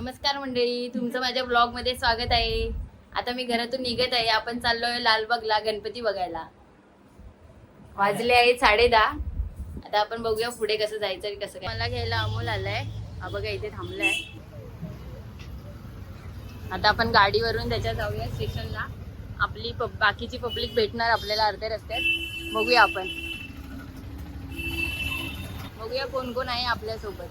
नमस्कार मंडळी तुमचं माझ्या ब्लॉगमध्ये स्वागत आहे. आता मी घरातून निघत आहे. आपण चाललोय लालबागला गणपती बघायला. वाजले आहे साडे दहा आता आपण बघूया पुढे कसं जायचं आणि कसं काय. मला घ्यायला अमोल आलाय. हा बघा इथे थांबलाय. आता आपण गाडीवरून त्याच्या जाऊया स्टेशनला. आपली पब- बाकीची पब्लिक भेटणार आपल्याला अर्ध्या रस्त्यात. बघूया आपण. बघूया कोण कोण आहे आपल्यासोबत.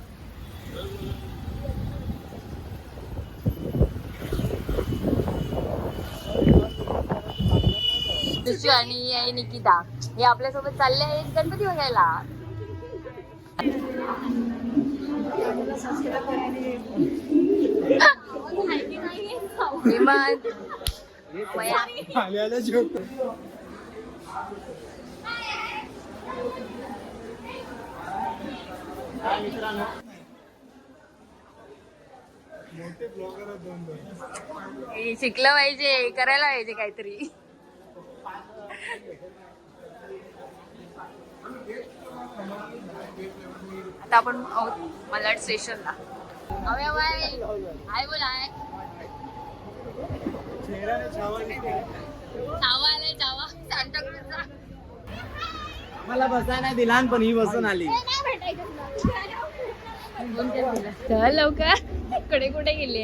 दुसरी आणि आहे निकिता. हे आपल्यासोबत चालले आहेत गणपती बघायला. हे शिकलं पाहिजे करायला पाहिजे काहीतरी. आता आपण आहोत मलाड स्टेशनला. हाय बोल हाय. चेहऱ्याने छावा निघते. चावा आलाय चावा. सांताक्रूजचा मला बसायला नाही दिला पण ही बसून आली. चल लवकर. कडे कुठे गेली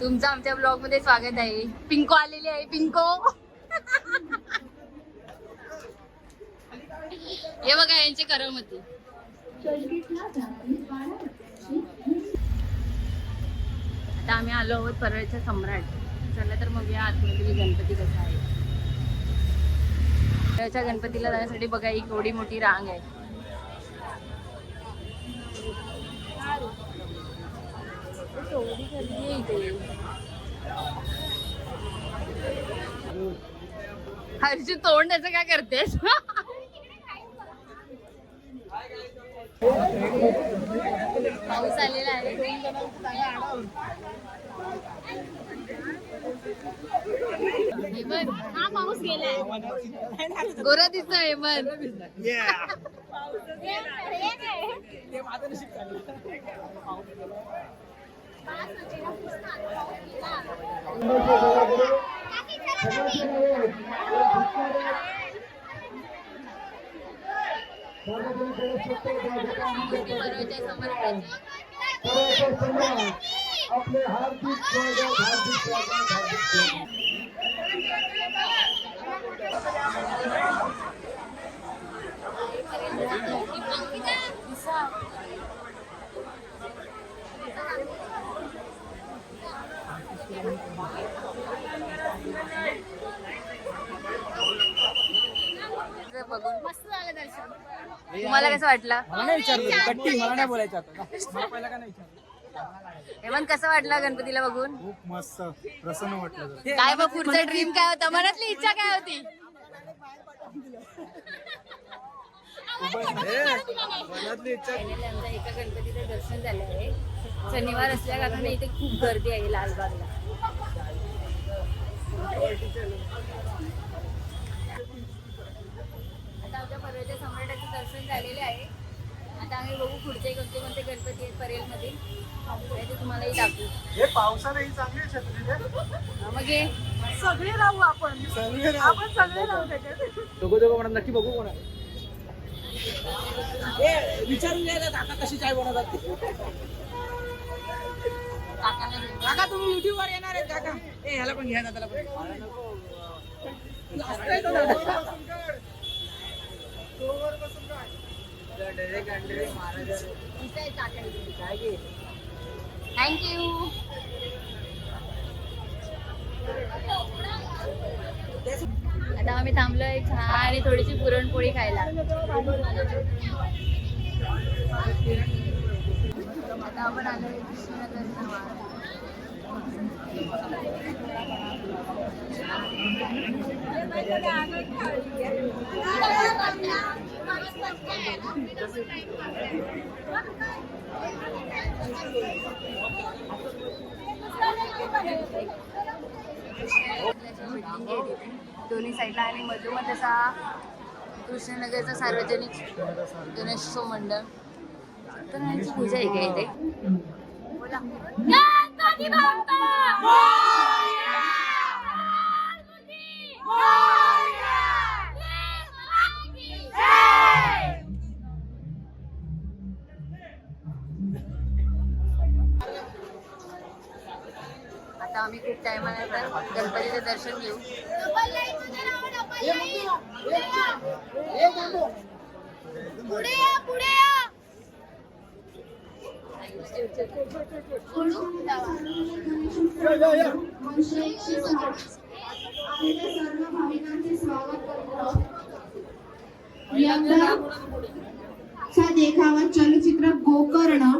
तुमचं आमच्या ब्लॉगमध्ये स्वागत आहे. पिंको आलेली आहे पिंको. हे बघा यांचे करमती. आता आम्ही आलो आहोत परळच्या सम्राट. चला तर मग या आतमध्ये गणपती कसा आहे. परळच्या गणपतीला जाण्यासाठी बघा एक एवढी मोठी रांग आहे. एवढी गर्दी आहे इथे हर्षू तोंड त्याचं काय करतेस? पाऊस आलेला आहे. हेमंत. हा पाऊस गेलाय. गोरा दिसतोय हेमंत. परवाच्या समोर आपले हार्दिक स्वागत हार्दिक स्वागत हार्दिक स्वागत बघून. मस्त झालं दर्शन. तुम्हाला कसं वाटलं? मला नाही विचारलं गट्टी मला नाही बोलायचं आता. मला पहिला का नाही विचारलं हेमंत कसं वाटलं गणपतीला बघून? खूप मस्त प्रसन्न वाटलं जरा. काय मग पुढचं ड्रीम काय होतं? मनातली इच्छा काय होती? मनातली इच्छा. Finally आमच्या एका गणपतीचं दर्शन झालं आहे शनिवार असल्या कारणाने इथे खूप गर्दी आहे लालबागला आता आमच्या परवाच्या सम्राटाचं दर्शन झालेले आहे आता आम्ही बघू पुढचे कोणते कोणते गणपती आहेत परेलमध्ये ते तुम्हालाही दाखवू हे पावसाने ही चांगली आहे छत्री रे. हा, मग हे सगळे राहू आपण सगळे राहू. आपण सगळे राहू त्याच्यात दोघं दोघं म्हणा नक्की बघू कोणा विचारून घ्या काका कशी चाय बनवतात ते. काकांना घेऊन जा. काका तुम्ही युट्यूब वर येणार आहेत काका ए ह्याला पण घ्या दादाला पण जास्त आहे तो दादा. थँक्यू आता आम्ही थांबलोय छान आणि थोडीशी पुरणपोळी खायला. आता आपण आलोय दोन्ही साईडला आणि मधोमध असा कृष्णनगरचं सार्वजनिक गणेशोत्सव मंडळ. सत्यनारायणची पूजा आहे का इथे? बोला. आता आम्ही खूप टायमानंतर गणपतीचं दर्शन घेऊ. पुढे या पुढे या चा देखावा चलचित्र गोकर्ण.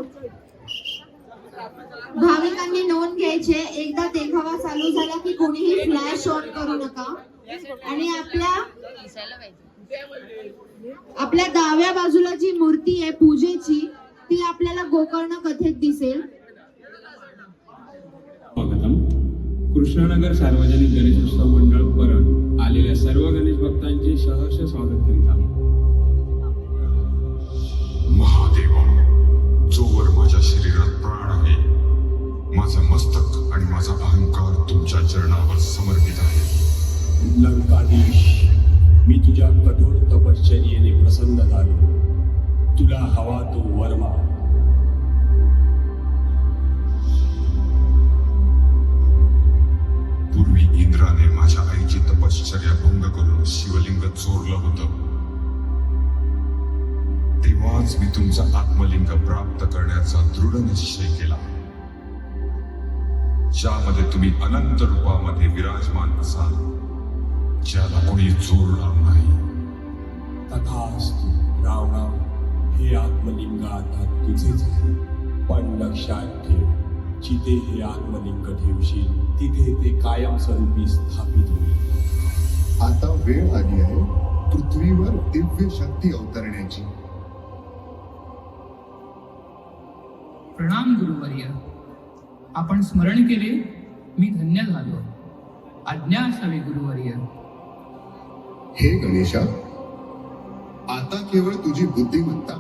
भाविकांनी नोंद घ्यायचे. एकदा देखावा चालू झाला की कोणीही फ्लॅश ऑन करू नका. आणि आपल्या आपल्या डाव्या बाजूला जी मूर्ती आहे पूजेची ती आपल्याला गोकर्ण कथेत दिसेल. स्वागतम. कृष्णानगर सार्वजनिक गणेशोत्सव मंडळ परळ आलेल्या सर्व गणेश भक्तांचे सहर्ष स्वागत करीत आहोत. महादेवा जोवर माझ्या शरीरात माझं मस्तक आणि माझा अहंकार तुमच्या चरणावर समर्पित आहे. लंकाधीश मी तुझ्या कठोर तपश्चर्येने प्रसन्न झालो. तुला हवा तो वर्मा. पूर्वी इंद्राने माझ्या आईची तपश्चर्या भंग करून शिवलिंग चोरलं होतं. तेव्हाच मी तुमचा आत्मलिंग प्राप्त करण्याचा दृढ निश्चय केला. ज्यामध्ये तुम्ही अनंत रूपामध्ये विराजमान असाल ज्याला कोणी चोरणार नाही. तथास्तु रावणा हे आत्मलिंग आता तुझेच आहे. पण लक्षात ठेव जिथे हे आत्मलिंग ठेवशील तिथे ते कायमस्वरूपी स्थापित होईल. आता वेळ आली आहे पृथ्वीवर दिव्य शक्ती अवतरण्याची. प्रणाम गुरुवर्य. आपण स्मरण केले मी धन्य झालो. आज्ञा असावी गुरुवर्य. हे गणेशा आता केवळ तुझी बुद्धिमत्ता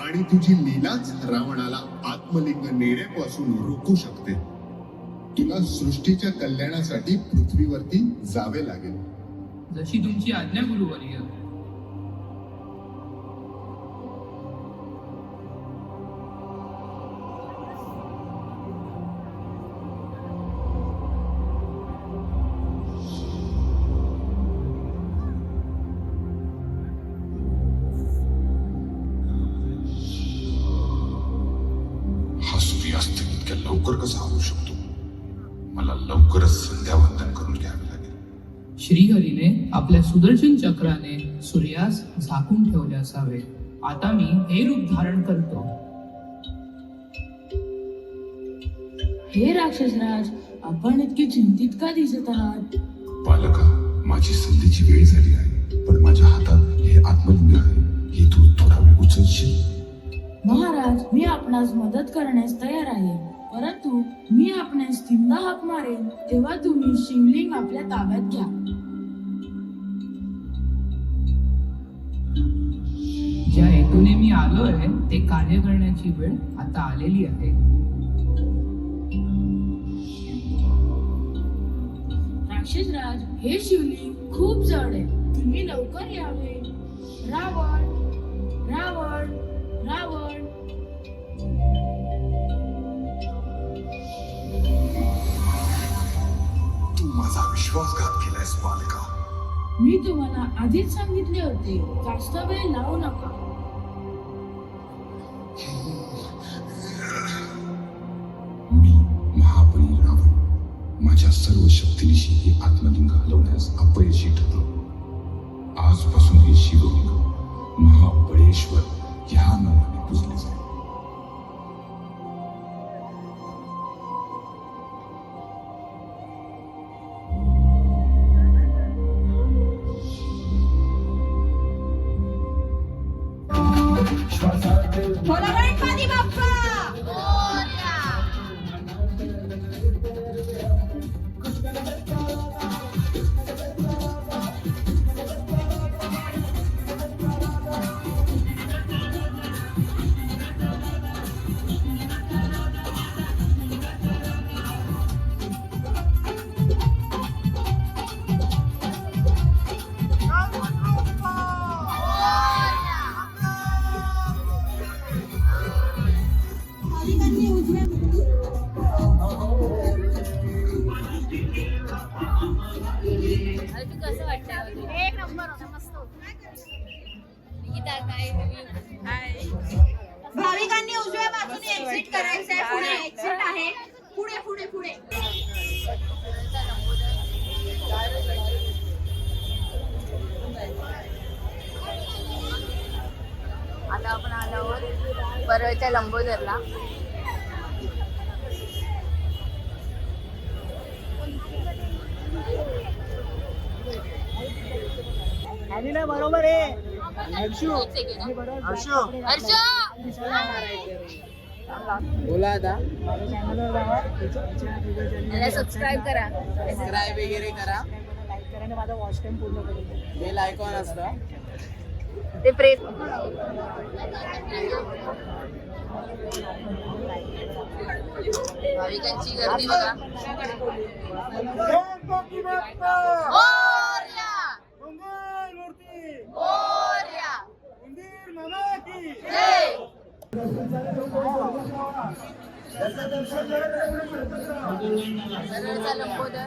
आणि तुझी लीलाच रावणाला आत्मलिंग नेण्यापासून रोखू शकते. तुला सृष्टीच्या कल्याणासाठी पृथ्वीवरती जावे लागेल. जशी तुमची आज्ञा गुरुवर्य. लवकर कसा होऊ शकतो? मला लवकरच संध्यावंदन करून घ्यावे लागेल. श्रीहरीने आपल्या सुदर्शन चक्राने सूर्यास झाकून ठेवले असावे. आता मी हे रूप धारण करतो. हे राक्षसराज आपण इतके चिंतित का दिसत आहात? बालका माझी संधीची वेळ झाली आहे पण माझ्या हातात हे आत्मलिंग आहे. हे तू थोडा वेळ उचलशील? महाराज मी आपणास मदत करण्यास तयार आहे. परंतु मी आपणास तीनदा हाक मारेन तेव्हा तुम्ही शिवलिंग आपल्या ताब्यात घ्या. ज्या हेतूने मी आलो आहे ते कार्य करण्याची वेळ आता आलेली आहे. राक्षसराज हे शिवलिंग खूप जड आहे. तुम्ही लवकर यावे. रावण रावण रावण. माझा विश्वासघात केलायस बालका. मी तुम्हाला आधीच सांगितले होते जास्त वेळ लावू नका. मी महाबली रावण माझ्या सर्व शक्तीनिशी हे बोला कसं वाटतं एक नंबर भाविकांनी उजव्या बाजूने एक्झिट करायचं आहे पुढे एक्झिट आहे. पुढे पुढे पुढे. आता आपण आलो आहोत परळच्या लंबोदरला. Thank you. आणि ना बरोबर आहे. हर्षू. हर्षू. हर्ष. बोला आता. माझ्या चॅनलवर जावा याला सबस्क्राईब करा. सबस्क्राईब वगैरे करा. लाईक करा आणि माझा वॉच टाइम पूर्ण करून बेल आयकॉन असतं. ते प्रेस. भाविकांची गर्दी बघा. मोरया! मोरया! जय! सरळचा Lambodar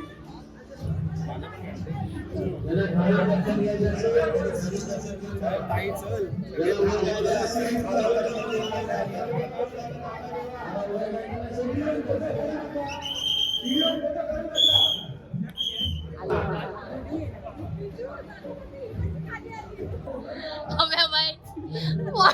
Come I right? Why?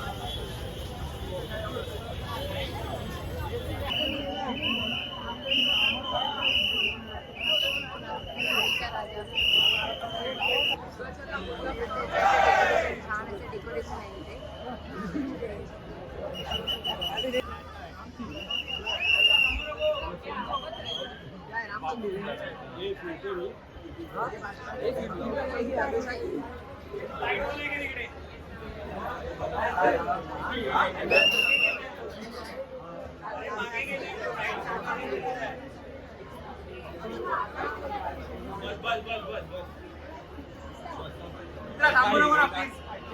छान असं डेकोरेशन आहे इथे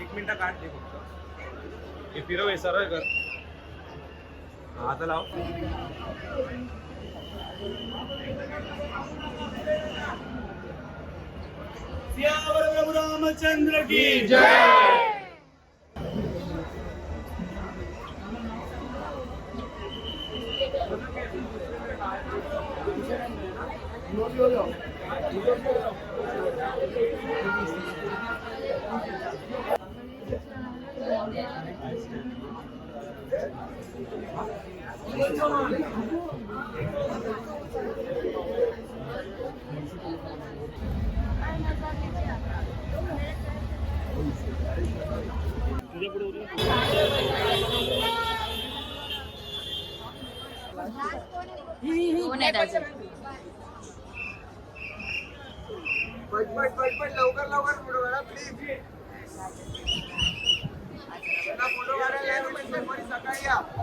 एक मिनिट काढ दे फक्त. हे फिरव हे सरळ कर. आता लाव. रामचंद्र की कोण आहेत अजून? लवकर लवकर फोटो काढा प्लीज फोटो काढायला या सकाळी.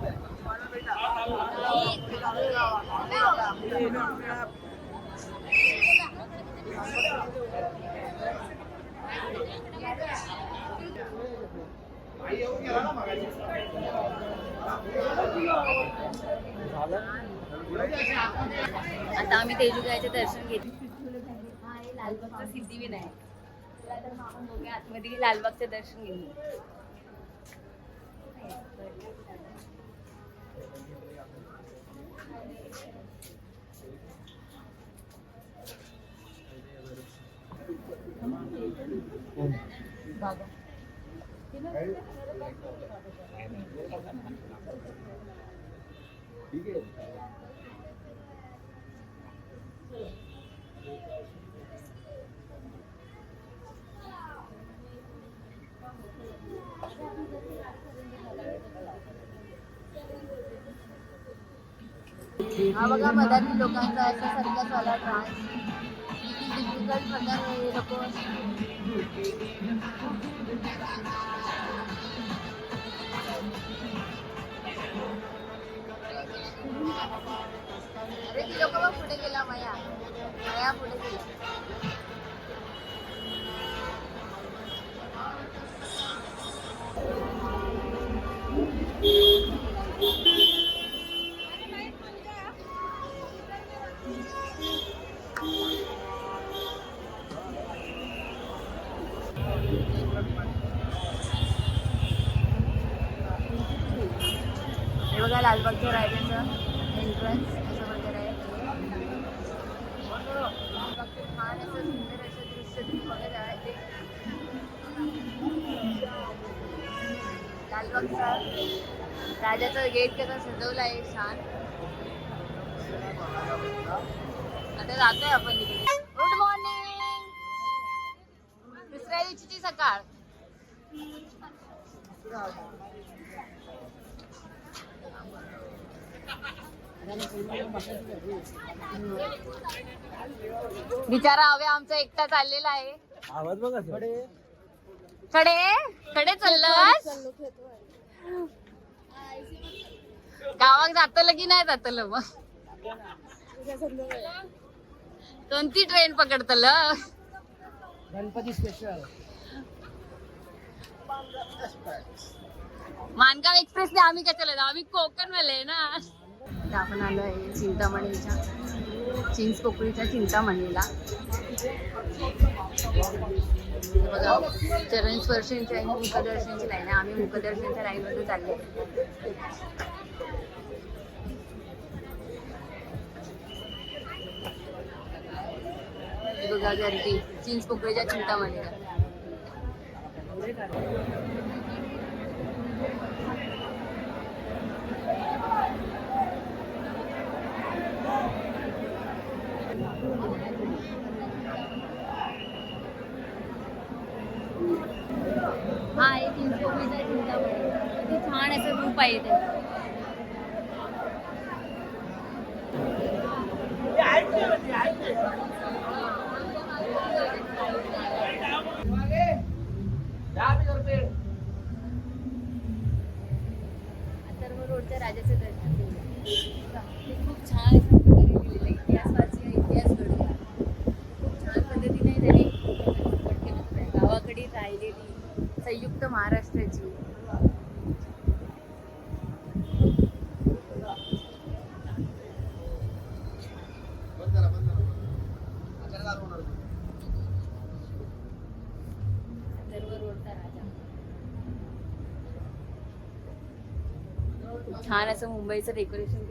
आता आम्ही तेजुगायचे दर्शन घेतले. आहे लालबागचा सिद्धिविनायक चला तर आपण बघूया आतमध्ये लालबागचं दर्शन घेऊ ठीक है हा बघा मदानी लोकांचा असा सर्कसवाला डान्स किती डिफिकल्ट प्रकार हे अरे ती लोक बघ पुढे गेला माया. माया पुढे गेला. लालबागच्या राजाचं एंट्रन्स असं वगैरे आहे. लालबागचं छान असं सुंदर असं दृश्य तुम्ही बघत आहे लालबागचा राजाचं गेट कसं सजवलं आहे छान. आता जातोय आपण तिकडे गुड मॉर्निंग दुसऱ्या दिवशीची सकाळ. बिचारा हवे आमचा एकटा चाललेला आहे. आवाज बघा थोडे कडे कडे चाललंस? गावात जातलं की नाही जातलं मग? कोणती ट्रेन पकडतल? गणपती स्पेशल मानगाव एक्सप्रेसने आम्ही कशाला जाऊ? आम्ही कोकण वाले ना. आता आपण आलो आहे चिंतामणीच्या चिंच पोकळीच्या चिंतामणीला. बघा चरण स्पर्शींची आणि मुखदर्शनची लाईन आहे. आम्ही मुखदर्शनच्या लाईनमध्ये चालले बघा गर्दी चिंच पोकळीच्या चिंतामणीला. हा आहे चिंचपोकळीचा चिंतामणी किती छान असं रूप आहे ते अथर्व रोडच्या राजाचं दर्शन घेऊया ते खूप छान अशा प्रकारे आहे इतिहास वाचूया इतिहास घडूया खूप छान पद्धतीने त्यांनी चित्रपट केलं आहे. गावाकडे राहिलेली संयुक्त महाराष्ट्राची अथर्व रोडचा राजा खूप छान असं मुंबईचं डेकोरेशन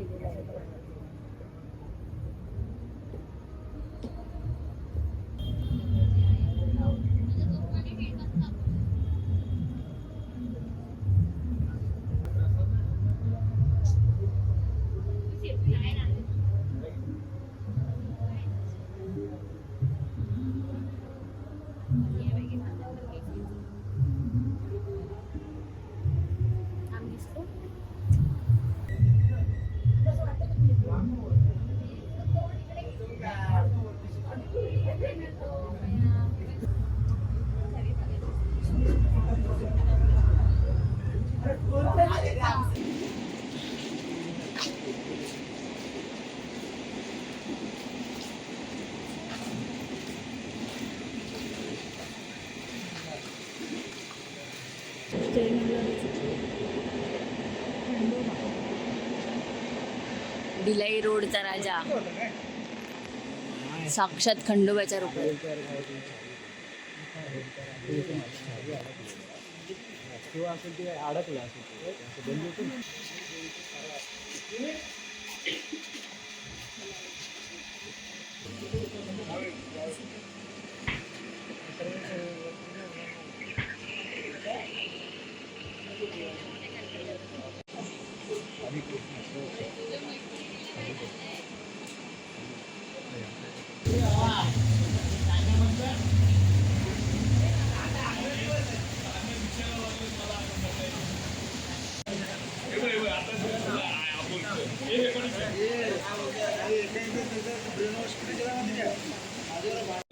लई रोडचा राजा. साक्षात खंडोबाच्या रूपात. अडकलं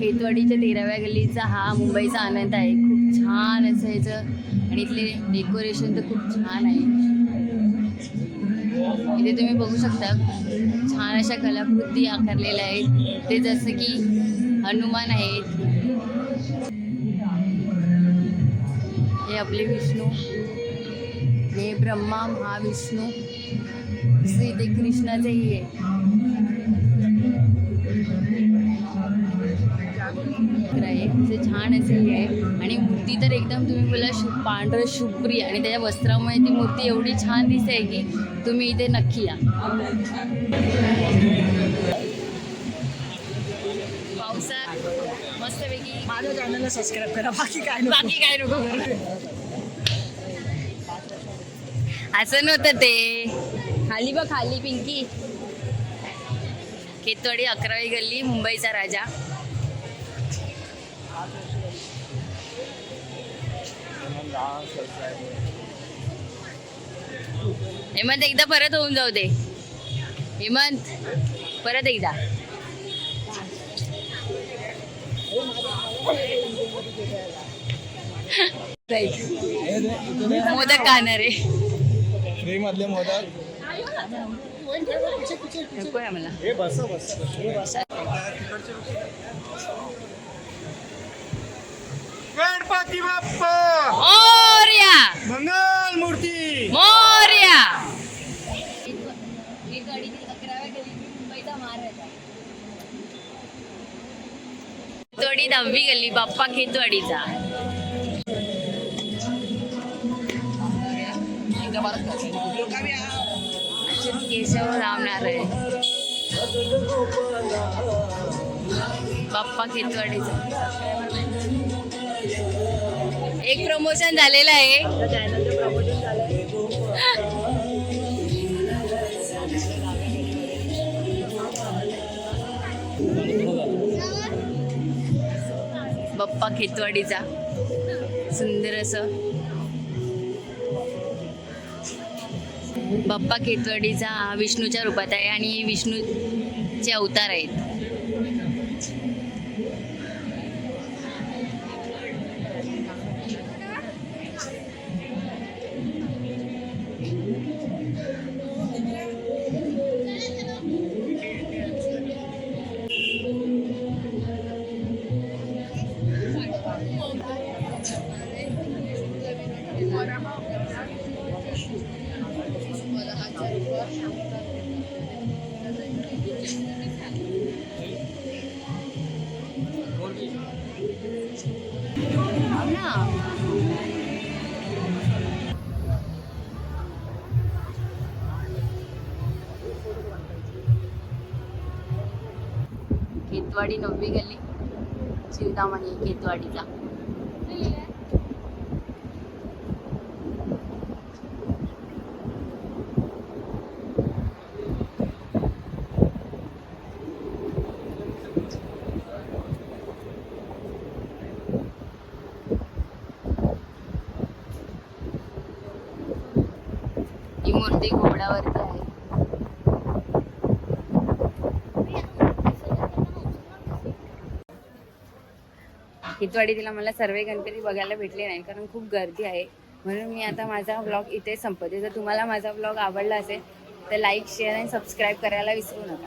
खेतवाडीच्या तेराव्या गल्लीचा हा मुंबईचा आनंद आहे. खूप छान असं ह्याचं. आणि इथले डेकोरेशन तर खूप छान आहे. इथे तुम्ही बघू शकता छान अशा कलाकृती आकारलेल्या आहेत. ते जसं की हनुमान आहेत. हे आपले विष्णू. हे ब्रह्मा महाविष्णू. श्री ते कृष्णाचंही आहे. छान असे हे आहे. आणि मूर्ती तर एकदम तुम्ही बोला शु पांढरं शुभ्री आणि त्याच्या वस्त्रामुळे ती मूर्ती एवढी छान दिसते की तुम्ही इथे नक्की या. पावसात मस्तपैकी माझ्या चॅनलला सबस्क्राईब करा बाकी काय बाकी काय नको. असं नव्हतं ते. खाली बघ खाली पिंकी. खेतवाडी अकरावी गल्ली मुंबईचा राजा. हेमंत एकदा परत होऊन जाऊ दे. हेमंत परत एकदा. मोदक खाणार फ्री मधले मोदक. नको आहे मला. बस बस. गणपती बाप्पा! खेतवाडी गेली गल्ली बाप्पा खेतवाडीचा. केशव राम आहे बाप्पा खेतवाडीचा. एक प्रमोशन झालेलं आहे. खेतवाडीचा. सुंदर असं. बाप्पा खेतवाडीचा हा विष्णूच्या रूपात आहे आणि विष्णूचे अवतार आहेत. खेतवाडी नववी गल्ली चिंतामणी खेतवाडीचा ही मूर्ती घोड्यावरती आहे हितवाडी तिला मला सर्व गणपती बघायला भेटले नाही कारण खूप गर्दी आहे. म्हणून मी आता माझा ब्लॉग इथे संपवते. जर तुम्हाला माझा ब्लॉग आवडला असेल तर लाईक शेअर आणि सबस्क्राईब करायला विसरू नका.